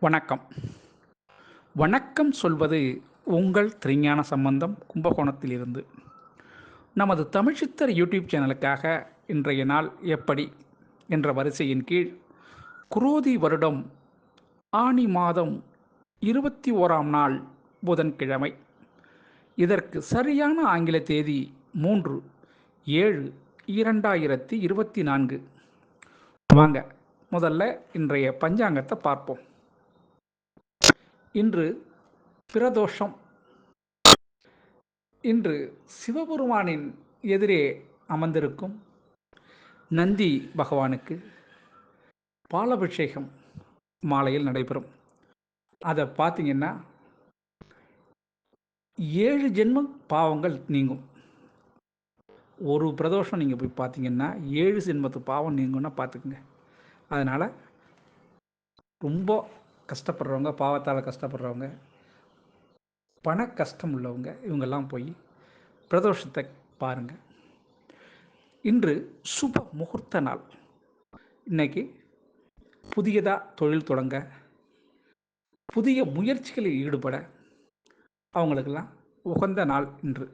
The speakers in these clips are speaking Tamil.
வணக்கம். வணக்கம் சொல்வது உங்கள் திருஞான சம்பந்தம் கும்பகோணத்திலிருந்து. நமது தமிழ்ச்சித்தர் யூடியூப் சேனலுக்காக இன்றைய நாள் எப்படி என்ற வரிசையின் கீழ் குரோதி வருடம் ஆனி மாதம் இருபத்தி ஓராம் நாள் புதன்கிழமை. இதற்கு சரியான ஆங்கில தேதி மூன்று ஏழு இரண்டாயிரத்தி இருபத்தி நான்கு. வாங்க முதல்ல இன்றைய பஞ்சாங்கத்தை பார்ப்போம். இன்று பிரதோஷம். இன்று சிவபெருமானின் எதிரே அமர்ந்திருக்கும் நந்தி பகவானுக்கு பாலபிஷேகம் மாலையில் நடைபெறும். அதை பார்த்தீங்கன்னா ஏழு ஜென்ம பாவங்கள் நீங்கும். ஒரு பிரதோஷம் நீங்கள் போய் பார்த்தீங்கன்னா ஏழு ஜென்மத்து பாவம் நீங்கும்னா பார்த்துக்குங்க அதனால் ரொம்ப கஷ்டப்படுறவங்க பாவத்தால் கஷ்டப்படுறவங்க பண கஷ்டம் உள்ளவங்க இவங்கெல்லாம் போய் பிரதோஷத்தை பாருங்கள் இன்று சுப முகூர்த்த நாள். இன்னைக்கு புதியதாக தொழில் தொடங்க புதிய முயற்சிகளில் ஈடுபட அவங்களுக்கெல்லாம் உகந்த நாள் இன்று.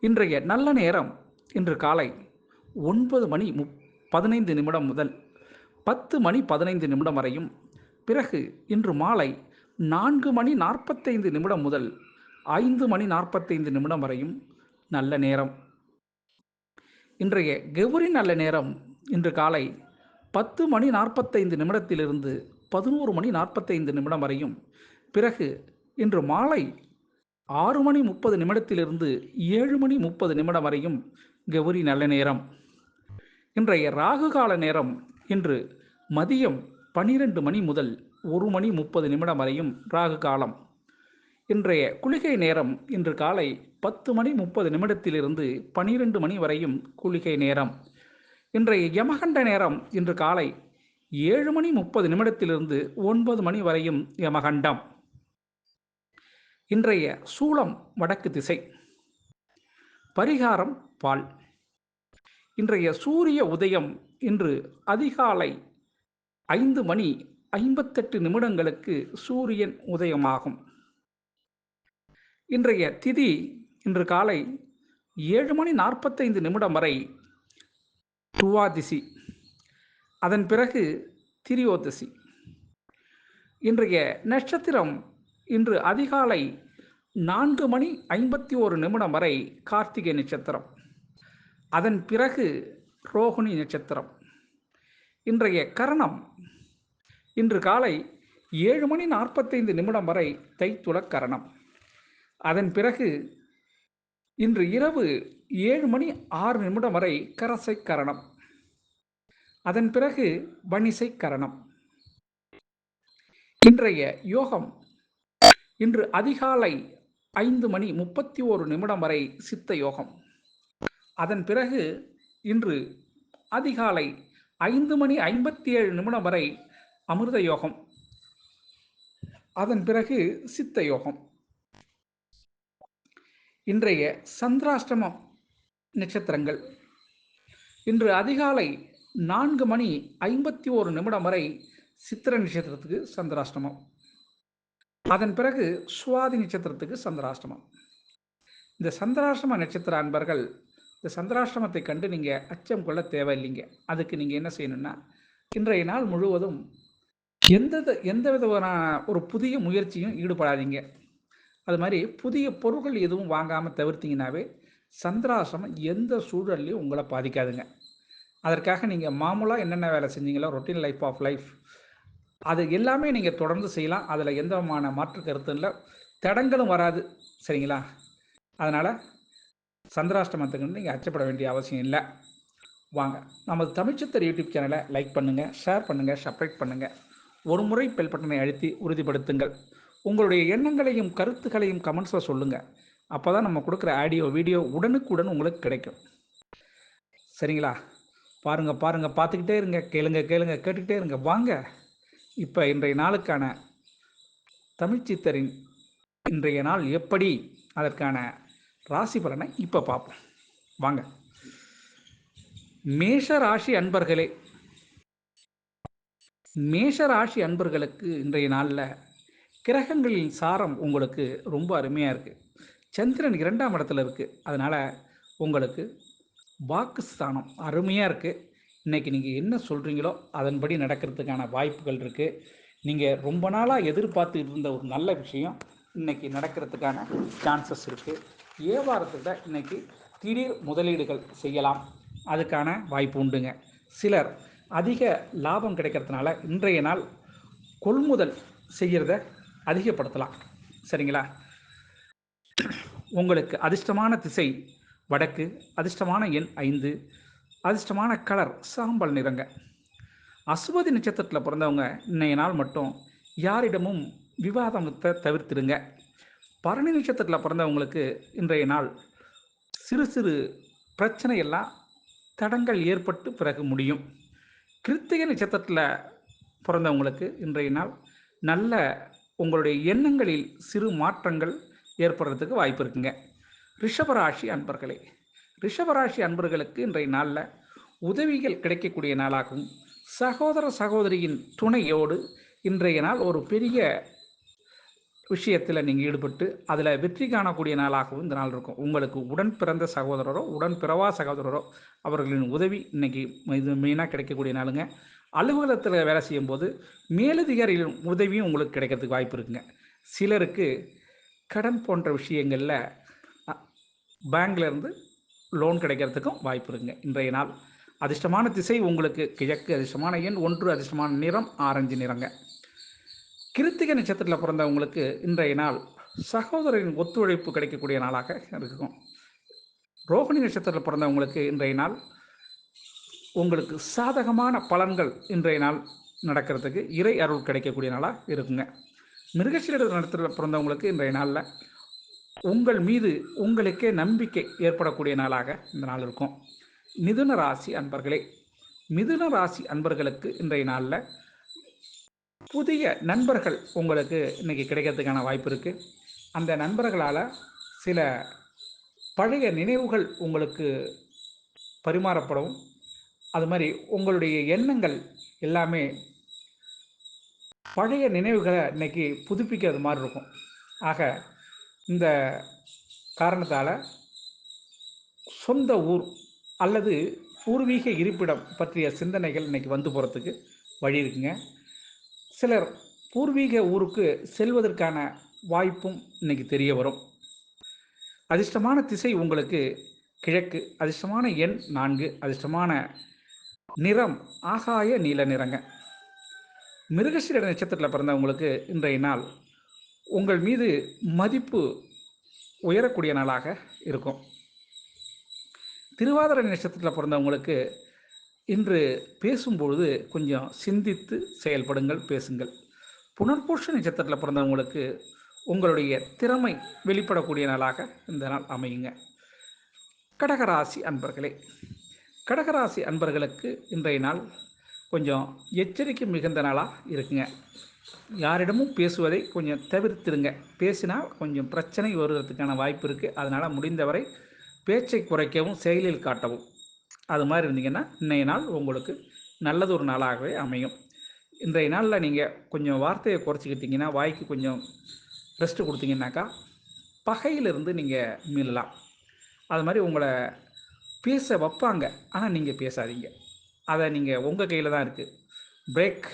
இன்றைய நல்ல நேரம் இன்று காலை ஒன்பது மணி முப் பதினைந்து நிமிடம் முதல் பத்து மணி பதினைந்து நிமிடம் வரையும் பிறகு இன்று மாலை நான்கு மணி நாற்பத்தைந்து நிமிடம் முதல் ஐந்து மணி நாற்பத்தைந்து நிமிடம் வரையும் நல்ல நேரம். இன்றைய கௌரி நல்ல நேரம் இன்று காலை பத்து மணி நாற்பத்தைந்து நிமிடத்திலிருந்து பதினோரு மணி நாற்பத்தைந்து நிமிடம் வரையும். பிறகு இன்று மாலை ஆறு மணி முப்பது நிமிடத்திலிருந்து ஏழு மணி முப்பது நிமிடம் வரையும் கௌரி நல்ல நேரம். இன்றைய ராகு கால நேரம் இன்று மதியம் பனிரெண்டு மணி முதல் ஒரு மணி முப்பது நிமிடம் வரையும் ராகு காலம். இன்றைய குளிகை நேரம் இன்று காலை பத்து மணி முப்பது நிமிடத்திலிருந்து பனிரெண்டு மணி வரையும் குளிகை நேரம். இன்றைய யமகண்ட நேரம் இன்று காலை ஏழு மணி முப்பது நிமிடத்திலிருந்து ஒன்பது மணி வரையும் யமகண்டம். இன்றைய சூளம் வடக்கு திசை. பரிகாரம் பால். இன்றைய சூரிய உதயம் இன்று அதிகாலை ஐந்து மணி ஐம்பத்தெட்டு நிமிடங்களுக்கு சூரியன் உதயமாகும். இன்றைய திதி இன்று காலை ஏழு மணி நாற்பத்தைந்து நிமிடம் வரை துவாதிசி. அதன் பிறகு திரியோதசி. இன்றைய நட்சத்திரம் இன்று அதிகாலை நான்கு மணி ஐம்பத்தி ஓரு நிமிடம் வரை கார்த்திகை நட்சத்திரம். அதன் பிறகு ரோகிணி நட்சத்திரம். இன்றைய கரணம் இன்று காலை ஏழு மணி நாற்பத்தைந்து நிமிடம் வரை தைத்துள கரணம். அதன் பிறகு இன்று இரவு ஏழு மணி ஆறு நிமிடம் வரை கரசை கரணம். அதன் பிறகு வணிசை கரணம். இன்றைய யோகம் இன்று அதிகாலை ஐந்து மணி முப்பத்தி ஓரு நிமிடம் வரை சித்த யோகம். அதன் பிறகு இன்று அதிகாலை ஐந்து மணி ஐம்பத்தி ஏழு நிமிடம் வரை அமிர்த யோகம். அதன் பிறகு சித்த யோகம். இன்றைய சந்திராஷ்டமம் நட்சத்திரங்கள். இன்று அதிகாலை நான்கு மணி ஐம்பத்தி ஓரு நிமிடம் வரை சித்திர நட்சத்திரத்துக்கு சந்திராஷ்டமம். அதன் பிறகு சுவாதி நட்சத்திரத்துக்கு சந்திராஷ்டமம். இந்த சந்திராஷ்டம நட்சத்திர அன்பர்கள் இந்த சந்திராஷ்டமத்தை கண்டு நீங்கள் அச்சம் கொள்ள தேவையில்லைங்க. அதுக்கு நீங்கள் என்ன செய்யணும்னா இன்றைய நாள் முழுவதும் எந்த எந்த விதமான ஒரு புதிய முயற்சியும் ஈடுபடாதீங்க. அது மாதிரி புதிய பொருட்கள் எதுவும் வாங்காமல் தவிர்த்திங்கனாவே சந்திராசிரமம் எந்த சூழல்லையும் உங்களை பாதிக்காதுங்க. அதற்காக நீங்கள் மாமூலாக என்னென்ன வேலை செஞ்சீங்களோ ரொட்டீன் லைஃப் ஆஃப் லைஃப் அது எல்லாமே நீங்கள் தொடர்ந்து செய்யலாம். அதில் எந்த விதமான மாற்று கருத்து இல்லை. தடங்களும் வராது. சரிங்களா? அதனால் சந்திராஷ்டமத்துக்கு நீங்கள் அச்சப்பட வேண்டிய அவசியம் இல்லை. வாங்க. நமது தமிழ்ச்சித்தர் யூடியூப் சேனலை லைக் பண்ணுங்கள் ஷேர் பண்ணுங்கள் சப்ஸ்கிரைப் பண்ணுங்கள் ஒரு முறை பெல் பட்டனை அழுத்தி உறுதிப்படுத்துங்கள். உங்களுடைய எண்ணங்களையும் கருத்துக்களையும் கமெண்ட்ஸில் சொல்லுங்கள் அப்போ தான் நம்ம கொடுக்குற ஆடியோ வீடியோ உடனுக்குடன் உங்களுக்கு கிடைக்கும். சரிங்களா? பாருங்கள் பாருங்கள் பார்த்துக்கிட்டே இருங்க கேளுங்க கேளுங்க கேட்டுக்கிட்டே இருங்க. வாங்க. இப்போ இன்றைய நாளுக்கான தமிழ்ச்சித்தரின் இன்றைய நாள் எப்படி? அதற்கான ராசி பலனை இப்போ பார்ப்போம். வாங்க. மேஷ ராசி அன்பர்களே மேஷராசி அன்பர்களுக்கு இன்றைய நாளில் கிரகங்களின் சாரம் உங்களுக்கு ரொம்ப அருமையாக இருக்குது சந்திரன் இரண்டாம் இடத்துல இருக்குது அதனால் உங்களுக்கு வாக்குஸ்தானம் அருமையாக இருக்குது இன்றைக்கி நீங்கள் என்ன சொல்கிறீங்களோ அதன்படி நடக்கிறதுக்கான வாய்ப்புகள் இருக்குது நீங்கள் ரொம்ப நாளாக எதிர்பார்த்து இருந்த ஒரு நல்ல விஷயம் இன்றைக்கி நடக்கிறதுக்கான சான்சஸ் இருக்குது வியாபாரத்தில் இன்றைக்கி திடீர் முதலீடுகள் செய்யலாம். அதுக்கான வாய்ப்பு உண்டுங்க. சிலர் அதிக லாபம் கிடைக்கிறதுனால இன்றைய நாள் கொள்முதல் செய்கிறத அதிகப்படுத்தலாம். சரிங்களா? உங்களுக்கு அதிர்ஷ்டமான திசை வடக்கு அதிர்ஷ்டமான எண் ஐந்து அதிர்ஷ்டமான கலர் சாம்பல் நிறங்க. அசுபதி நட்சத்திரத்தில் பிறந்தவங்க இன்றைய நாள் மட்டும் யாரிடமும் விவாதத்தை தவிர்த்துடுங்க. பரணி நட்சத்திரத்தில் பிறந்தவங்களுக்கு இன்றைய நாள் சிறு சிறு பிரச்சனையெல்லாம் தடங்கள் ஏற்பட்டு பிறகு முடியும். கிருத்திகை நட்சத்திரத்தில் பிறந்தவங்களுக்கு இன்றைய நாள் நல்ல உங்களுடைய எண்ணங்களில் சிறு மாற்றங்கள் ஏற்படுறதுக்கு வாய்ப்பு இருக்குங்க. ரிஷபராசி அன்பர்களே ரிஷபராசி அன்பர்களுக்கு இன்றைய நாளில் உதவிகள் கிடைக்கக்கூடிய நாளாகவும் சகோதர சகோதரியின் துணையோடு இன்றைய நாள் ஒரு பெரிய விஷயத்தில் நீங்கள் ஈடுபட்டு அதில் வெற்றி காணக்கூடிய நாளாகவும் இந்த நாள் இருக்கும். உங்களுக்கு உடன் பிறந்த சகோதரரோ உடன் பிறவா சகோதரரோ அவர்களின் உதவி இன்னைக்கு இது மெயினாக கிடைக்கக்கூடிய நாளுங்க. அலுவலகத்தில் வேலை செய்யும்போது மேலதிகாரிகளின் உதவியும் உங்களுக்கு கிடைக்கிறதுக்கு வாய்ப்பு இருக்குங்க. சிலருக்கு கடன் போன்ற விஷயங்களில் பேங்க்லேருந்து லோன் கிடைக்கிறதுக்கும் வாய்ப்பு இருக்குங்க. இன்றைய நாள். அதிர்ஷ்டமான திசை உங்களுக்கு கிழக்கு அதிர்ஷ்டமான எண் ஒன்று அதிர்ஷ்டமான நிறம் ஆரஞ்சு நிறங்க. கிருத்திகை நட்சத்திரத்தில் பிறந்தவங்களுக்கு இன்றைய நாள் சகோதரின் ஒத்துழைப்பு கிடைக்கக்கூடிய நாளாக இருக்கும். ரோகிணி நட்சத்திரத்தில் பிறந்தவங்களுக்கு இன்றைய நாள் உங்களுக்கு சாதகமான பலன்கள் இன்றைய நாள் நடக்கிறதுக்கு இறை அருள் கிடைக்கக்கூடிய நாளாக இருக்குங்க. மிருகசீர நடத்தில் பிறந்தவங்களுக்கு இன்றைய நாளில் உங்கள் மீது உங்களுக்கே நம்பிக்கை ஏற்படக்கூடிய நாளாக இந்த நாள் இருக்கும். மிதுன ராசி அன்பர்களே மிதுன ராசி அன்பர்களுக்கு இன்றைய நாளில் புதிய நண்பர்கள் உங்களுக்கு இன்றைக்கி கிடைக்கிறதுக்கான வாய்ப்பு இருக்குது அந்த நண்பர்களால் சில பழைய நினைவுகள் உங்களுக்கு பரிமாறப்படும். அது மாதிரி உங்களுடைய எண்ணங்கள் எல்லாமே பழைய நினைவுகளை இன்றைக்கி புதுப்பிக்கிறது மாதிரி இருக்கும். ஆக இந்த காரணத்தால் சொந்த ஊர் அல்லது பூர்வீக இருப்பிடம் பற்றிய சிந்தனைகள் இன்றைக்கி வந்து போகிறதுக்கு வழி இருக்குங்க. சிலர் பூர்வீக ஊருக்கு செல்வதற்கான வாய்ப்பும் இன்னைக்கு தெரிய வரும். அதிர்ஷ்டமான திசை உங்களுக்கு கிழக்கு அதிர்ஷ்டமான எண் நான்கு அதிர்ஷ்டமான நிறம் ஆகாய நீல நிறங்க. மிருகசீர நட்சத்திரத்தில் பிறந்தவங்களுக்கு இன்றைய நாள் உங்கள் மீது மதிப்பு உயரக்கூடிய நாளாக இருக்கும். திருவாதிரை நட்சத்திரத்தில் பிறந்தவங்களுக்கு இன்று பேசும்பொழுது கொஞ்சம் சிந்தித்து செயல்படுங்கள் பேசுங்கள். புனர்பூஷ நட்சத்திரத்தில் பிறந்தவங்களுக்கு உங்களுடைய திறமை வெளிப்படக்கூடிய நாளாக இந்த நாள் அமையுங்க. கடகராசி அன்பர்களே கடகராசி அன்பர்களுக்கு இன்றைய நாள் கொஞ்சம் எச்சரிக்கை மிகுந்த நாளாக இருக்குங்க. யாரிடமும் பேசுவதை கொஞ்சம் தவிர்த்துடுங்க. பேசினால் கொஞ்சம் பிரச்சனை வருவதற்கான வாய்ப்பு இருக்குது அதனால் முடிந்தவரை பேச்சை குறைக்கவும் செயலில் காட்டவும். அது மாதிரி இருந்தீங்கன்னா இன்றைய நாள் உங்களுக்கு நல்லது ஒரு நாளாகவே அமையும். இன்றைய நாளில் நீங்கள் கொஞ்சம் வார்த்தையை குறைச்சிக்கிட்டிங்கன்னா வாய்க்கு கொஞ்சம் ரெஸ்ட்டு கொடுத்தீங்கன்னாக்கா பகையிலிருந்து நீங்கள் மீளலாம். அது மாதிரி உங்களை பேச வைப்பாங்க. ஆனால் நீங்கள் பேசாதீங்க. அதை நீங்கள் உங்கள் கையில் தான் இருக்குது பிரேக்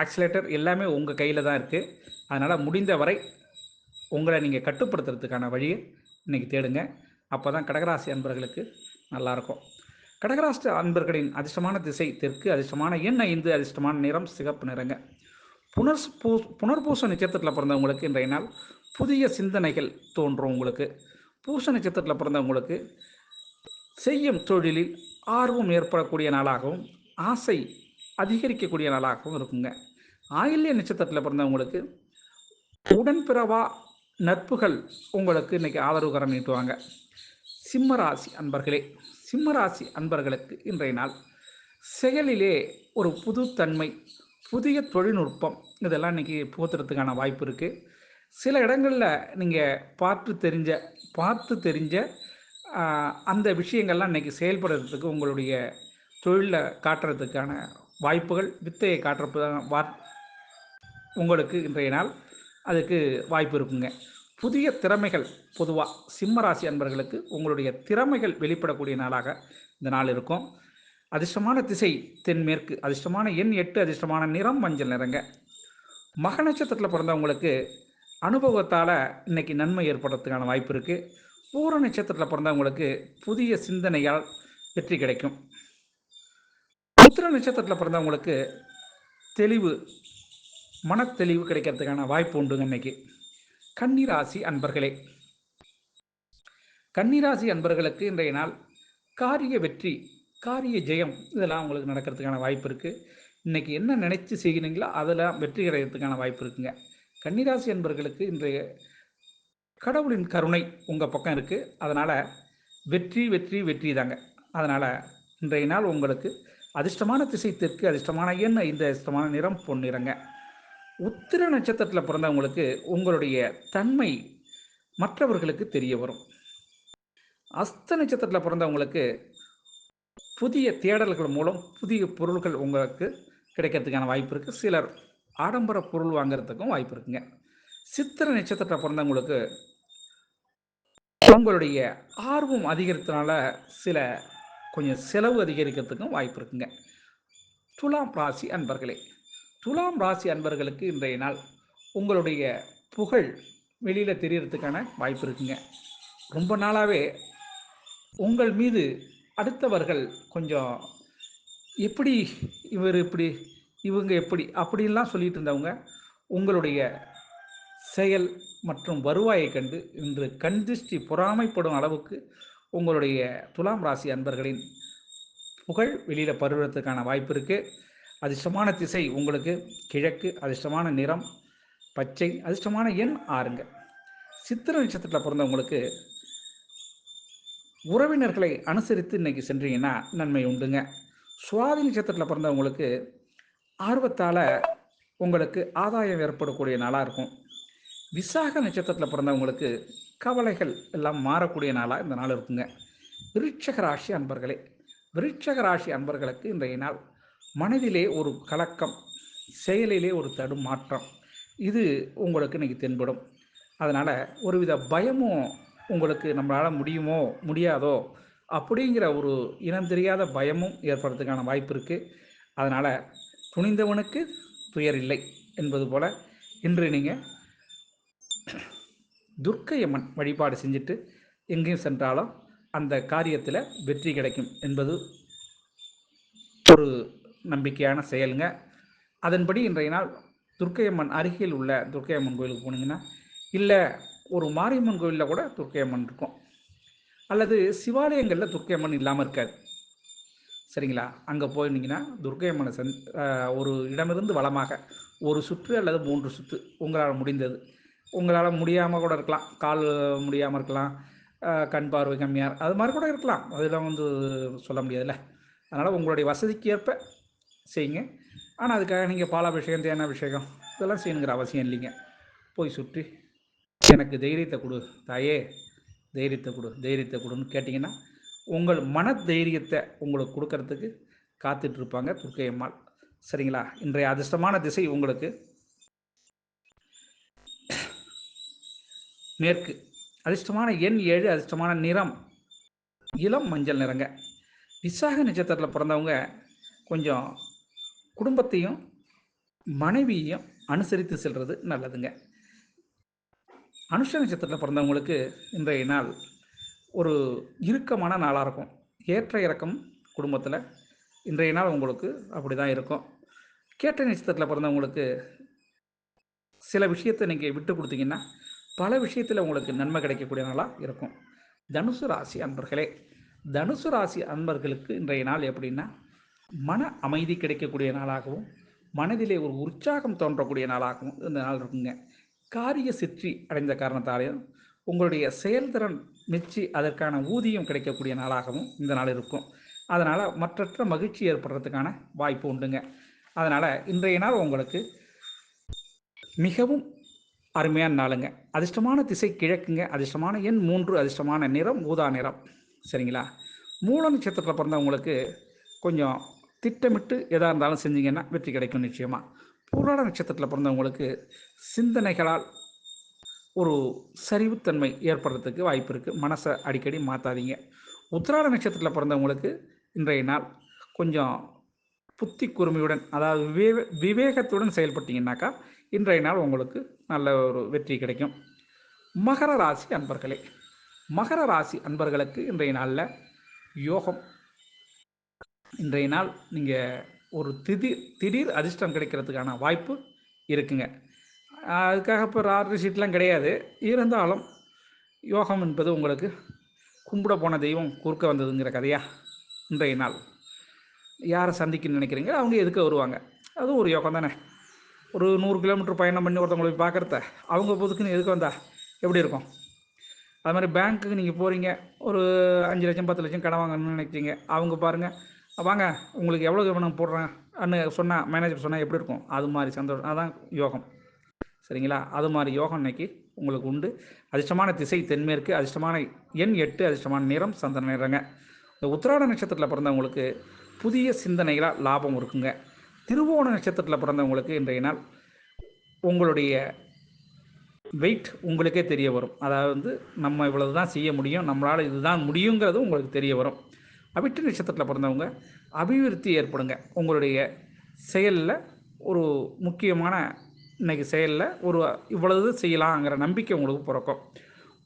ஆக்சிலேட்டர் எல்லாமே உங்கள் கையில் தான் இருக்குது அதனால் முடிந்த வரை உங்களை நீங்கள் கட்டுப்படுத்துறதுக்கான வழியை இன்றைக்கி தேடுங்க. அப்போ தான் கடகராசி அன்பர்களுக்கு நல்லாயிருக்கும். கடகராசி அன்பர்களின் அதிர்ஷ்டமான திசை தெற்கு அதிர்ஷ்டமான எண் ஐந்து அதிர்ஷ்டமான நிறம் சிகப்பு நிறங்க. புனர் பூ புனர்பூச நட்சத்திரத்தில் பிறந்தவங்களுக்கு இன்றைய நாள் புதிய சிந்தனைகள் தோன்றும் உங்களுக்கு. பூச நட்சத்திரத்தில் பிறந்தவங்களுக்கு செய்யும் தொழிலில் ஆர்வம் ஏற்படக்கூடிய நாளாகவும் ஆசை அதிகரிக்கக்கூடிய நாளாகவும் இருக்குங்க. ஆயில்ய நட்சத்திரத்தில் பிறந்தவங்களுக்கு உடன்பிறவா நட்புகள் உங்களுக்கு இன்றைக்கி ஆதரவுகரம் நீட்டுவாங்க. சிம்மராசி அன்பர்களே சிம்மராசி அன்பர்களுக்கு இன்றைய நாள் செயலிலே ஒரு புதுத்தன்மை புதிய தொழில்நுட்பம் இதெல்லாம் இன்றைக்கி புகுத்துறதுக்கான வாய்ப்பு இருக்குது சில இடங்களில் நீங்கள் பார்த்து தெரிஞ்ச பார்த்து தெரிஞ்ச அந்த விஷயங்கள்லாம் இன்றைக்கி செயல்படுறதுக்கு உங்களுடைய தொழிலில் காட்டுறதுக்கான வாய்ப்புகள் வித்தையை காட்டுறப்ப வா உங்களுக்கு இன்றைய நாள் அதுக்கு வாய்ப்பு இருக்குங்க. புதிய திறமைகள் பொதுவாக சிம்மராசி அன்பர்களுக்கு உங்களுடைய திறமைகள் வெளிப்படக்கூடிய நாளாக இந்த நாள் இருக்கும். அதிர்ஷ்டமான திசை தென்மேற்கு அதிர்ஷ்டமான எண் எட்டு அதிர்ஷ்டமான நிறம் மஞ்சள் நிறங்க. மக நட்சத்திரத்தில் பிறந்தவங்களுக்கு அனுபவத்தால் இன்னைக்கு நன்மை ஏற்படுறதுக்கான வாய்ப்பு இருக்குது பூர நட்சத்திரத்தில் பிறந்தவங்களுக்கு புதிய சிந்தனையால் வெற்றி கிடைக்கும். உத்திர நட்சத்திரத்தில் பிறந்தவங்களுக்கு தெளிவு மனத்தெளிவு கிடைக்கிறதுக்கான வாய்ப்பு உண்டுங்க இன்னைக்கு. கன்னிராசி அன்பர்களே. கன்னிராசி அன்பர்களுக்கு இன்றைய நாள் காரிய வெற்றி காரிய ஜெயம் இதெல்லாம் உங்களுக்கு நடக்கிறதுக்கான வாய்ப்பு இருக்குது இன்றைக்கி என்ன நினைச்சு செய்கிறீங்களோ அதெல்லாம் வெற்றி கிடைக்கிறதுக்கான வாய்ப்பு இருக்குங்க. கன்னிராசி அன்பர்களுக்கு இன்றைய கடவுளின் கருணை உங்கள் பக்கம் இருக்குது அதனால் வெற்றி வெற்றி வெற்றி தாங்க. அதனால் இன்றைய நாள் உங்களுக்கு அதிர்ஷ்டமான திசை தெற்கு அதிர்ஷ்டமான எண் இந்த அதிர்ஷ்டமான நிறம் பொன்னிறங்க. உத்திர நட்சத்திரத்தில் பிறந்தவங்களுக்கு உங்களுடைய தன்மை மற்றவர்களுக்கு தெரிய வரும். அஸ்த நட்சத்திரத்தில் பிறந்தவங்களுக்கு புதிய தேடல்கள் மூலம் புதிய பொருட்கள் உங்களுக்கு கிடைக்கிறதுக்கான வாய்ப்பு இருக்குது சிலர் ஆடம்பர பொருள் வாங்குறதுக்கும் வாய்ப்பு இருக்குங்க. சித்திர நட்சத்திரத்தில் பிறந்தவங்களுக்கு உங்களுடைய ஆர்வம் அதிகரித்தனால சில கொஞ்சம் செலவு அதிகரிக்கிறதுக்கும் வாய்ப்பு இருக்குங்க. துலாம் ராசி அன்பர்களே துலாம் ராசி அன்பர்களுக்கு இன்றைய நாள் உங்களுடைய புகழ் வெளியில் தெரியறதுக்கான வாய்ப்பு இருக்குங்க. ரொம்ப நாளாகவே உங்கள் மீது அடுத்தவர்கள் கொஞ்சம் எப்படி இவர் இப்படி இவங்க எப்படி அப்படின்லாம் சொல்லிட்டு இருந்தவங்க உங்களுடைய செயல் மற்றும் வருவாயை கண்டு இன்று கண் திருஷ்டி பொறாமைப்படும் அளவுக்கு உங்களுடைய துலாம் ராசி அன்பர்களின் புகழ் வெளியில் பருவத்துக்கான வாய்ப்பு இருக்குது அதிர்ஷ்டமான திசை உங்களுக்கு கிழக்கு அதிர்ஷ்டமான நிறம் பச்சை அதிர்ஷ்டமான எண் ஆறுங்க. சித்திர நட்சத்திரத்தில் பிறந்தவங்களுக்கு உறவினர்களை அனுசரித்து இன்னைக்கு சென்றீங்கன்னா நன்மை உண்டுங்க. சுவாதி நட்சத்திரத்தில் பிறந்தவங்களுக்கு ஆர்வத்தால் உங்களுக்கு ஆதாயம் ஏற்படக்கூடிய நாளாக இருக்கும். விசாக நட்சத்திரத்தில் பிறந்தவங்களுக்கு கவலைகள் எல்லாம் மாறக்கூடிய நாளாக இந்த நாள் இருக்குங்க. விருட்சக ராசி அன்பர்களே விருட்சக ராசி அன்பர்களுக்கு இன்றைய நாள் மனதிலே ஒரு கலக்கம் செயலிலே ஒரு தடுமாற்றம் இது உங்களுக்கு இன்னைக்கு தென்படும். அதனால் ஒருவித பயமும் உங்களுக்கு நம்மளால் முடியுமோ முடியாதோ அப்படிங்கிற ஒரு இனம் தெரியாத பயமும் ஏற்படுறதுக்கான வாய்ப்பு இருக்குது அதனால் துணிந்தவனுக்கு துயர் இல்லை என்பது போல் இன்று நீங்கள் துர்க்கையம்மன் வழிபாடு செஞ்சுட்டு எங்கேயும் சென்றாலும் அந்த காரியத்தில் வெற்றி கிடைக்கும் என்பது ஒரு நம்பிக்கையான செயலுங்க. அதன்படி இன்றைய நாள் துர்க்கையம்மன் அருகில் உள்ள துர்க்கையம்மன் கோயிலுக்கு போனீங்கன்னா இல்லை ஒரு மாரியம்மன் கோயிலில் கூட துர்க்கையம்மன் இருக்கும். அல்லது சிவாலயங்களில் துர்க்கையம்மன் இல்லாமல் இருக்காது. சரிங்களா? அங்கே போயிருந்தீங்கன்னா துர்க்கையம்மனை சந் ஒரு இடமிருந்து வளமாக ஒரு சுற்று அல்லது மூன்று சுற்று உங்களால் முடிந்தது. உங்களால் முடியாமல் கூட இருக்கலாம். கால் முடியாமல் இருக்கலாம். கண் பார்வை கம்மியாக அது மாதிரி கூட இருக்கலாம். அதெல்லாம் வந்து சொல்ல முடியாதுல்ல. அதனால் உங்களுடைய வசதிக்கு ஏற்ப செய்யுங்க. ஆனால் அதுக்காக நீங்கள் பாலாபிஷேகம் தேன அபிஷேகம் இதெல்லாம் செய்யணுங்கிற அவசியம் இல்லைங்க. போய் சுற்றி எனக்கு தைரியத்தை கொடு தாயே தைரியத்தை கொடு தைரியத்தை கொடுன்னு கேட்டிங்கன்னா உங்கள் மன தைரியத்தை உங்களுக்கு கொடுக்கறதுக்கு காத்துட்ருப்பாங்க துர்க்கையம்மாள் சரிங்களா? இன்றைய அதிர்ஷ்டமான திசை உங்களுக்கு. மேற்கு. அதிர்ஷ்டமான எண் ஏழு அதிர்ஷ்டமான நிறம் இளம் மஞ்சள் நிறங்க. விசாக நட்சத்திரத்தில் பிறந்தவங்க கொஞ்சம் குடும்பத்தையும் மனைவியையும் அனுசரித்து செல்வது நல்லதுங்க. அனுஷ நட்சத்திரத்தில் பிறந்தவங்களுக்கு இன்றைய நாள் ஒரு இறுக்கமான நாளாக இருக்கும். ஏற்ற இறக்கம் குடும்பத்தில் இன்றைய நாள் உங்களுக்கு அப்படி தான் இருக்கும். கேட்ட நட்சத்திரத்தில் பிறந்தவங்களுக்கு சில விஷயத்தை நீங்கள் விட்டு கொடுத்தீங்கன்னா பல விஷயத்தில் உங்களுக்கு நன்மை கிடைக்கக்கூடிய நாளாக இருக்கும். தனுசு ராசி அன்பர்களே தனுசு ராசி அன்பர்களுக்கு இன்றைய நாள் எப்படின்னா மன அமைதி கிடைக்கக்கூடிய நாளாகவும் மனதிலே ஒரு உற்சாகம் தோன்றக்கூடிய நாளாகவும் இந்த நாள் இருக்குங்க. காரிய சிற்றி அடைந்த காரணத்தாலேயும் உங்களுடைய செயல்திறன் மெச்சி அதற்கான ஊதியம் கிடைக்கக்கூடிய நாளாகவும் இந்த நாள் இருக்கும். அதனால் மற்றற்ற மகிழ்ச்சி ஏற்படுறதுக்கான வாய்ப்பு உண்டுங்க. அதனால் இன்றைய நாள் உங்களுக்கு மிகவும் அருமையான நாளுங்க. அதிர்ஷ்டமான திசை கிழக்குங்க. அதிர்ஷ்டமான எண் மூன்று அதிர்ஷ்டமான நிறம் ஊதா நிறம். சரிங்களா? மூல நட்சத்திரத்தில் பிறந்தவங்களுக்கு கொஞ்சம் திட்டமிட்டு எதாக இருந்தாலும் செஞ்சீங்கன்னா வெற்றி கிடைக்கும் நிச்சயமாக பூராட நட்சத்திரத்தில் பிறந்தவங்களுக்கு சிந்தனைகளால் ஒரு சரிவுத்தன்மை ஏற்படுறதுக்கு வாய்ப்பு இருக்குது மனசை அடிக்கடி மாற்றாதீங்க உத்திராட நட்சத்திரத்தில் பிறந்தவங்களுக்கு இன்றைய நாள் கொஞ்சம் புத்தி குறுமையுடன் அதாவது விவே விவேகத்துடன் செயல்பட்டீங்கன்னாக்கா இன்றைய நாள் உங்களுக்கு நல்ல ஒரு வெற்றி கிடைக்கும். மகர ராசி அன்பர்களே மகர ராசி அன்பர்களுக்கு இன்றைய நாளில் யோகம் இன்றைய நாள் நீங்கள் ஒரு திடீர் திடீர் அதிர்ஷ்டம் கிடைக்கிறதுக்கான வாய்ப்பு இருக்குங்க. அதுக்காக இப்போ ராட்ரி சீட்லாம் கிடையாது. இருந்தாலும் யோகம் என்பது உங்களுக்கு கும்பிட போன தெய்வம் குறுக்க வந்ததுங்கிற கதையா இன்றைய நாள். யாரை சந்திக்கணும்னு நினைக்கிறீங்க? அவங்க எதுக்கு வருவாங்க? அதுவும் ஒரு யோகம் தானே. ஒரு நூறு கிலோமீட்டர் பயணம் பண்ணி ஒருத்தவங்களை போய் பார்க்குறத அவங்க பொதுக்குன்னு எதுக்கு வந்தா? எப்படி இருக்கும்? அது மாதிரி பேங்க்குக்கு நீங்கள் போகிறீங்க ஒரு அஞ்சு லட்சம் பத்து லட்சம் கடன் வாங்கணும்னு நினைக்கிறீங்க. அவங்க பாருங்கள் வாங்க உங்களுக்கு எவ்வளோ கவனம் போடுறேன்? அன்னு சொன்னால் மேனேஜர் சொன்னால் எப்படி இருக்கும்? அது மாதிரி சந்தோஷம் அதான் யோகம். சரிங்களா? அது மாதிரி யோகம் இன்னைக்கு உங்களுக்கு உண்டு. அதிர்ஷ்டமான திசை தென்மேற்கு அதிர்ஷ்டமான எண் எட்டு அதிர்ஷ்டமான நிறம் சந்தன நிறங்க. இந்த உத்திராட நட்சத்திரத்தில் பிறந்தவங்களுக்கு புதிய சிந்தனைகளாக லாபம் இருக்குங்க. திருவோண நட்சத்திரத்தில் பிறந்தவங்களுக்கு இன்றைய நாள் உங்களுடைய வெயிட் உங்களுக்கே தெரிய வரும். அதாவது வந்து நம்ம இவ்வளவு தான் செய்ய முடியும் நம்மளால் இதுதான் முடியுங்கிறது உங்களுக்கு தெரிய வரும். அவிட்டு நட்சத்திரத்தில் பிறந்தவங்க அபிவிருத்தி ஏற்படுங்க. உங்களுடைய செயலில் ஒரு முக்கியமான இன்னைக்கு செயலில் ஒரு இவ்வளவு செய்யலாங்கிற நம்பிக்கை உங்களுக்கு பிறக்கும்.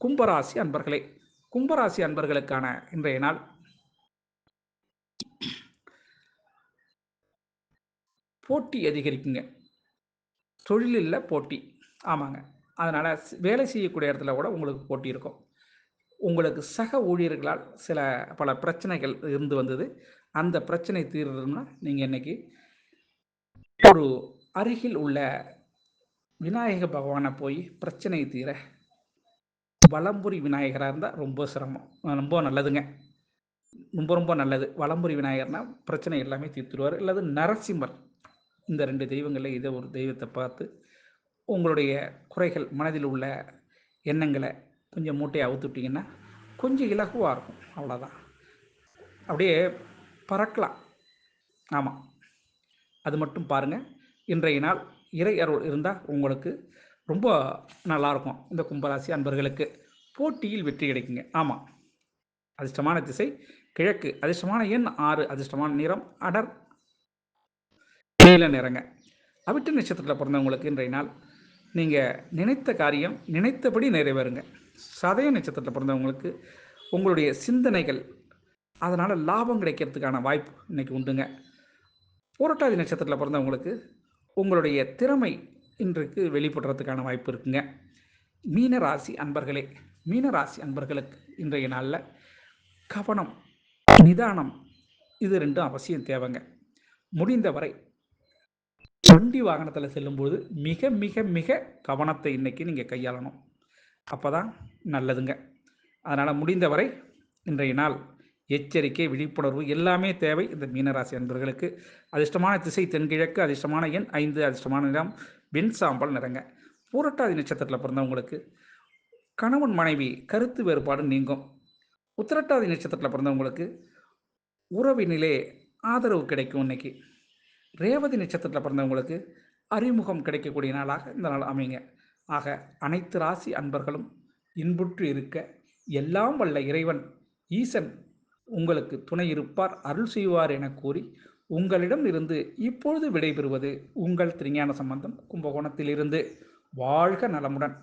கும்பராசி அன்பர்களே கும்பராசி அன்பர்களுக்கான இன்றைய நாள். போட்டி அதிகரிக்குங்க. தொழிலில் போட்டி. ஆமாங்க. அதனால் வேலை செய்யக்கூடிய இடத்துல கூட உங்களுக்கு போட்டி இருக்கும். உங்களுக்கு சக ஊழியர்களால் சில பல பிரச்சனைகள் இருந்து வந்தது. அந்த பிரச்சனை தீர்றதுன்னா நீங்கள் இன்னைக்கு ஒரு அருகில் உள்ள விநாயக பகவானை போய் பிரச்சனை தீர வலம்புரி விநாயகராக இருந்தால் ரொம்ப சிரமம். ரொம்ப நல்லதுங்க. ரொம்ப ரொம்ப நல்லது. வலம்புரி விநாயகர்னா பிரச்சனை எல்லாமே தீர்த்துருவார் அல்லது நரசிம்மர் இந்த ரெண்டு தெய்வங்களில் இதை ஒரு தெய்வத்தை பார்த்து உங்களுடைய குறைகள் மனதில் உள்ள எண்ணங்களை கொஞ்சம் மூட்டையை அவுத்துட்டிங்கன்னா கொஞ்சம் இலகுவாக இருக்கும். அவ்வளோதான் அப்படியே பறக்கலாம். ஆமாம் அது மட்டும் பாருங்கள் இன்றைய நாள் இறை அருள் இருந்தால் உங்களுக்கு ரொம்ப நல்லாயிருக்கும் இந்த கும்பராசி அன்பர்களுக்கு போட்டியில் வெற்றி கிடைக்குங்க. ஆமாம் அதிர்ஷ்டமான திசை கிழக்கு. அதிர்ஷ்டமான எண் ஆறு. அதிர்ஷ்டமான நிறம் அடர். நீல நிறங்க. அவிட்டு நட்சத்திரத்தில் பிறந்தவங்களுக்கு இன்றைய நாள் நீங்கள் நினைத்த காரியம் நினைத்தபடி நிறைவேறுங்க. சதய நட்சத்திரத்தில் பிறந்தவங்களுக்கு உங்களுடைய சிந்தனைகள் அதனால் லாபம் கிடைக்கிறதுக்கான வாய்ப்பு இன்றைக்கி உண்டுங்க. புரட்டாதி நட்சத்திரத்தில் பிறந்தவங்களுக்கு உங்களுடைய திறமை இன்றைக்கு வெளிப்படுறதுக்கான வாய்ப்பு இருக்குங்க. மீனராசி அன்பர்களே மீனராசி அன்பர்களுக்கு இன்றைய நாளில் கவனம் நிதானம் இது ரெண்டும் அவசியம் தேவைங்க. முடிந்தவரை வண்டி வாகனத்தில் செல்லும்போது மிக மிக மிக கவனத்தை இன்றைக்கி நீங்கள் கையாளணும். அப்போ தான் நல்லதுங்க. அதனால் முடிந்தவரை இன்றைய நாள் எச்சரிக்கை விழிப்புணர்வு எல்லாமே தேவை இந்த மீனராசி அன்பர்களுக்கு. அதிர்ஷ்டமான திசை தென்கிழக்கு அதிர்ஷ்டமான எண் ஐந்து அதிர்ஷ்டமான நிறம் வெண் சாம்பல் நிறங்க. பூரட்டாதி நட்சத்திரத்தில் பிறந்தவங்களுக்கு கணவன் மனைவி கருத்து வேறுபாடு நீங்கும். உத்திரட்டாதி நட்சத்திரத்தில் பிறந்தவங்களுக்கு உறவினிலே ஆதரவு கிடைக்கும் இன்னைக்கு. ரேவதி நட்சத்திரத்தில் பிறந்தவங்களுக்கு அறிமுகம் கிடைக்கக்கூடிய நாளாக இந்த நாள் அமைங்க ஆக அனைத்து ராசி அன்பர்களும் இன்புற்று இருக்க எல்லாம் வல்ல இறைவன் ஈசன் உங்களுக்கு துணை இருப்பார் அருள் செய்வார் என கூறி உங்களிடம் இருந்து இப்பொழுது விடைபெறுவது உங்கள் திருஞான சம்பந்தம் கும்பகோணத்திலிருந்து. வாழ்க நலமுடன்.